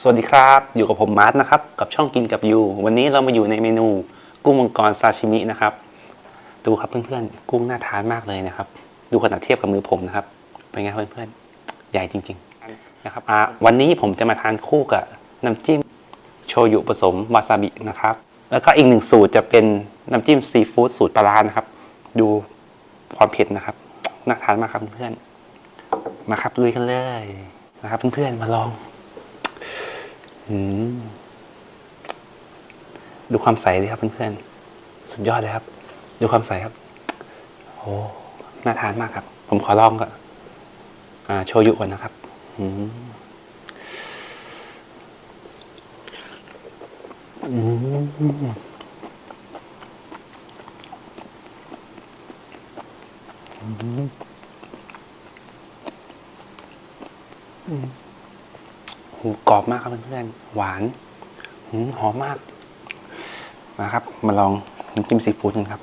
สวัสดีครับ อยู่กับผมมาร์ทนะครับ กับช่องกินกับยูวันนี้เรามาอยู่ในเมนูกุ้งมังกรซาชิมินะครับ ดูครับเพื่อนๆ กุ้งน่าทานมากเลยนะครับ ดูขนาดเทียบกับมือผมนะครับ เป็นไงครับเพื่อนๆ ใหญ่จริงๆนะครับวันนี้ผมจะมาทานคู่กับน้ำจิ้มโชยุผสมวาซาบินะครับ แล้วก็อีกหนึ่งสูตรจะเป็นน้ำจิ้มซีฟู้ดสูตรปลานะครับ ดูความเผ็ดนะครับ น่าทานมากครับเพื่อนๆ มาครับลุยกันเลยนะครับเพื่อนๆ มาลอง ดูความใสเลยครับเพื่อนๆ สุดยอดเลยครับ ดูความใสครับ โอ้น่าทานมากครับ ผมขอลองก่อนโชยุก่อนนะครับอืมอืม หูกรอบมากครับเพื่อนๆหวานหืมหอมมากนะครับ มาลองน้ำจิ้มซีฟู้ดกันครับ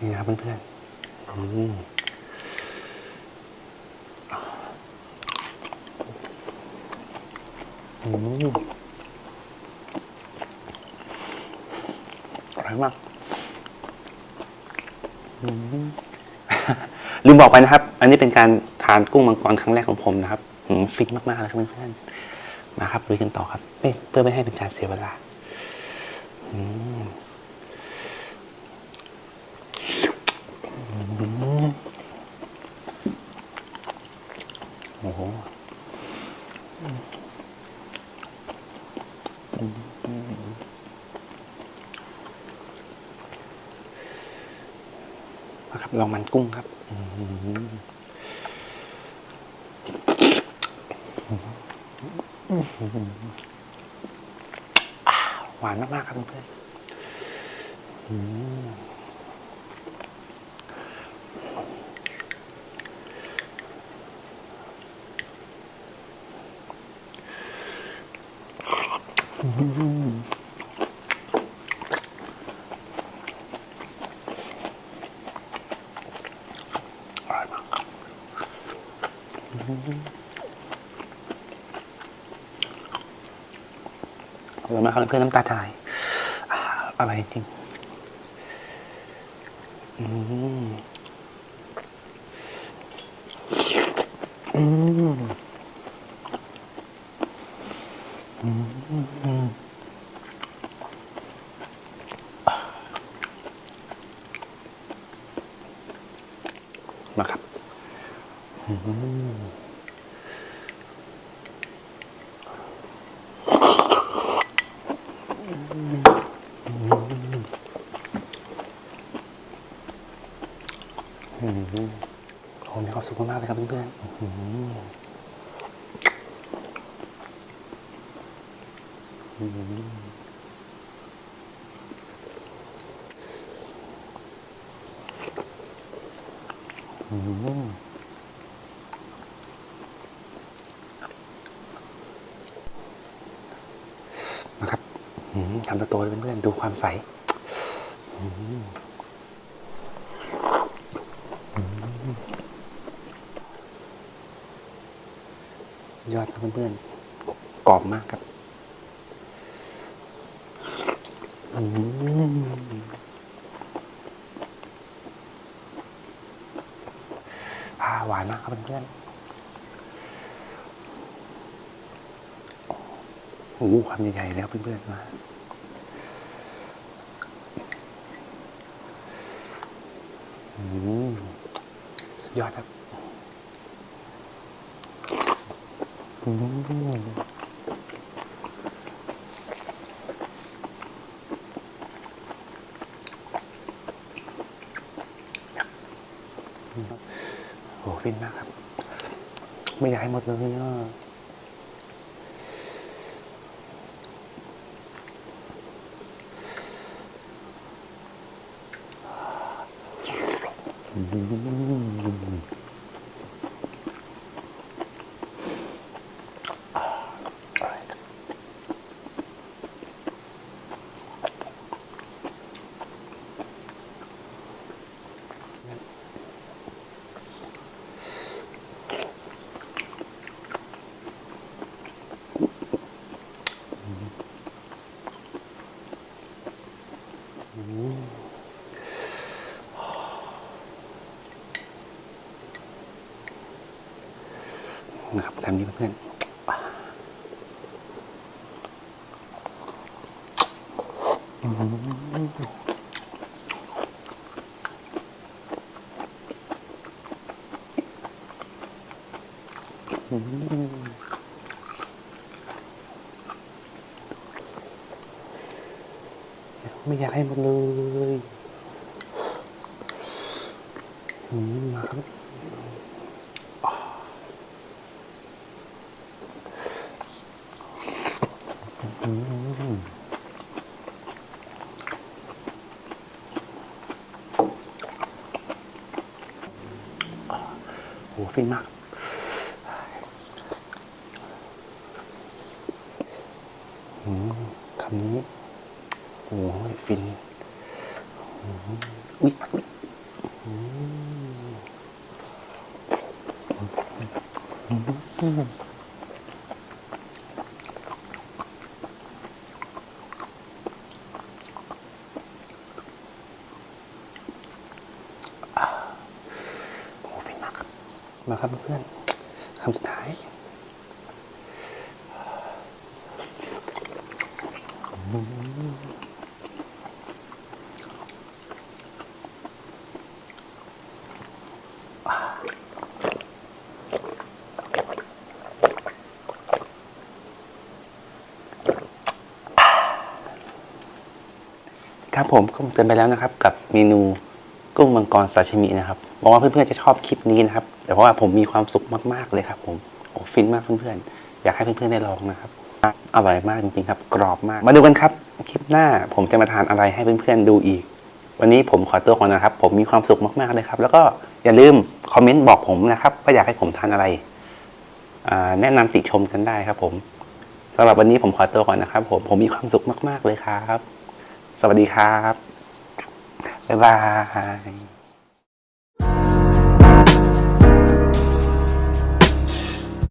นี่นะครับเพื่อนๆอืมอืมอร่อยมาก ลืมบอกไปนะครับ อันนี้เป็นการทานกุ้งมังกรครั้งแรกของผมนะครับฟินมากๆเลยครับเพื่อนๆมาครับลุยกันต่อครับเพื่อไม่ให้เป็นการเสียเวลาโอ้โห ครับลองมันกุ้งครับหวานมากๆครับเพื่อนอืม อร่อยมาก อร่อยมากครับเพื่อนน้ำตาจะไหลอ่าอร่อยจริงอืมอืมอืมมาครับ อืม โอ้มีความสุขมากเลยครับเพื่อนๆอืมนะครับทำตัวโตเลยเพื่อนๆดูความใสสุด ยอดครับเพื่อนๆกรอบมากครับอืมอ่าหวานมากครับเพื่อนๆโอ้โหความใหญ่ๆแล้วเพื่อนๆมาอืมสุดยอดครับ โหฟินมากครับ ไม่อยากให้หมดเลยเนาะ นะครับทำนี้เพื่อนไม่อยากให้หมดเลยอืมมาครับ โหฟินมากอืมคำนี้ โอ้ยฟิน อุ้ยอุ๊ยอืมโอ้ฟินมากครับ มาครับเพื่อนคำสุดท้ายครับผมก็เตือนไปแล้วนะครับ กับเมนูกุ้งมังกรซาชิมินะครับหวังว่าเพื่อนๆจะชอบคลิปนี้นะครับ แต่เพราะว่าผมมีความสุขมากๆเลยครับผมโอ้ฟินมากเพื่อนๆอยากให้เพื่อนๆได้ลองนะครับอร่อยมากจริงๆครับ กรอบมาก มาดูกันครับ คลิปหน้าผมจะมาทานอะไรให้เพื่อนๆดูอีก วันนี้ผมขอตัวก่อนนะครับ ผมมีความสุขมากๆเลยครับ แล้วก็อย่าลืมคอมเมนต์บอกผมนะครับว่าอยากให้ผมทานอะไรแนะนำติชมกันได้ครับ ผมสำหรับวันนี้ผมขอตัวก่อนนะครับ ผมผมมีความสุขมาก ๆเลยครับ สวัสดีครับบ๊ายบาย